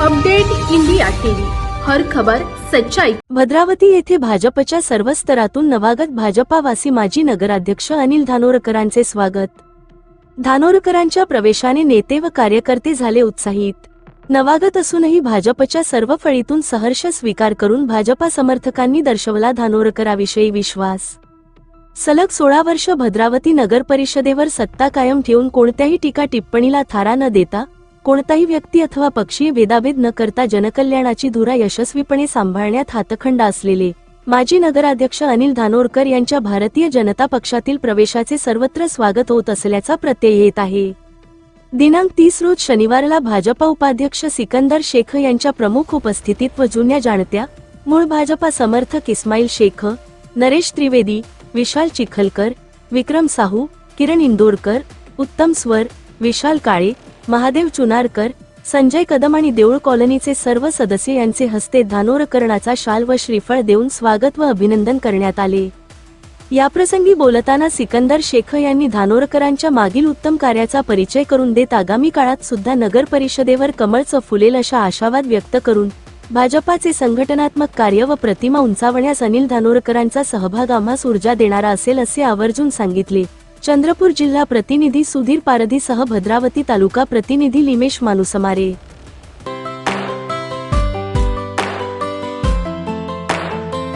Update India TV. हर खबर सच्चाई. भद्रावती येथे भाजपच्या सर्व स्तरातून नवागत भाजपावासी माजी नगराध्यक्ष अनिल धानोरकरांचे स्वागत. धानोरकरांच्या प्रवेशाने नेते व कार्यकर्ते झाले उत्साहित. नवागत असूनही भाजपच्या सर्व फळीतून सहर्ष स्वीकार करून भाजपा समर्थकांनी दर्शवला धानोरकराविषयी विश्वास. सलग सोळा वर्ष भद्रावती नगर परिषदेवर सत्ता कायम ठेवून कोणत्याही टीका टिप्पणीला थारा न देता कोणताही व्यक्ती अथवा पक्षी भेदाभेद न करता जनकल्याणाची धुरा यशस्वीपणे सांभाळण्यात हातखंड असलेले माजी नगराध्यक्ष अनिल धानोरकर यांच्या भारतीय जनता पक्षातील प्रवेशाचे सर्वत्र स्वागत होत असल्याचा प्रत्यय येत आहे. दिनांक तीस रोज शनिवारला भाजपा उपाध्यक्ष सिकंदर शेख यांच्या प्रमुख उपस्थितीत व जुन्या जाणत्या मूळ भाजपा समर्थक इस्माईल शेख नरेश त्रिवेदी विशाल चिखलकर विक्रम साहू किरण इंदोरकर उत्तम स्वर विशाल काळे महादेव चुनारकर संजय कदम आणि देऊळ कॉलनीचे सर्व सदस्य यांचे हस्ते धानोरकरणाचा शाल व श्रीफळ देऊन स्वागत व अभिनंदन करण्यात आले. याप्रसंगी बोलताना सिकंदर शेख यांनी धानोरकरांच्या मागील उत्तम कार्याचा परिचय करून देत आगामी काळात सुद्धा नगर परिषदेवर कमळचं फुलेल अशा आशावाद व्यक्त करून भाजपाचे संघटनात्मक कार्य व प्रतिमा उंचावण्यास अनिल धानोरकरांचा सहभाग आम्हास ऊर्जा देणारा असेल असे आवर्जून सांगितले. चंद्रपूर जिल्हा प्रतिनिधी सुधीर पारधीसह भद्रावती तालुका प्रतिनिधी लिमेश मालुसमारे.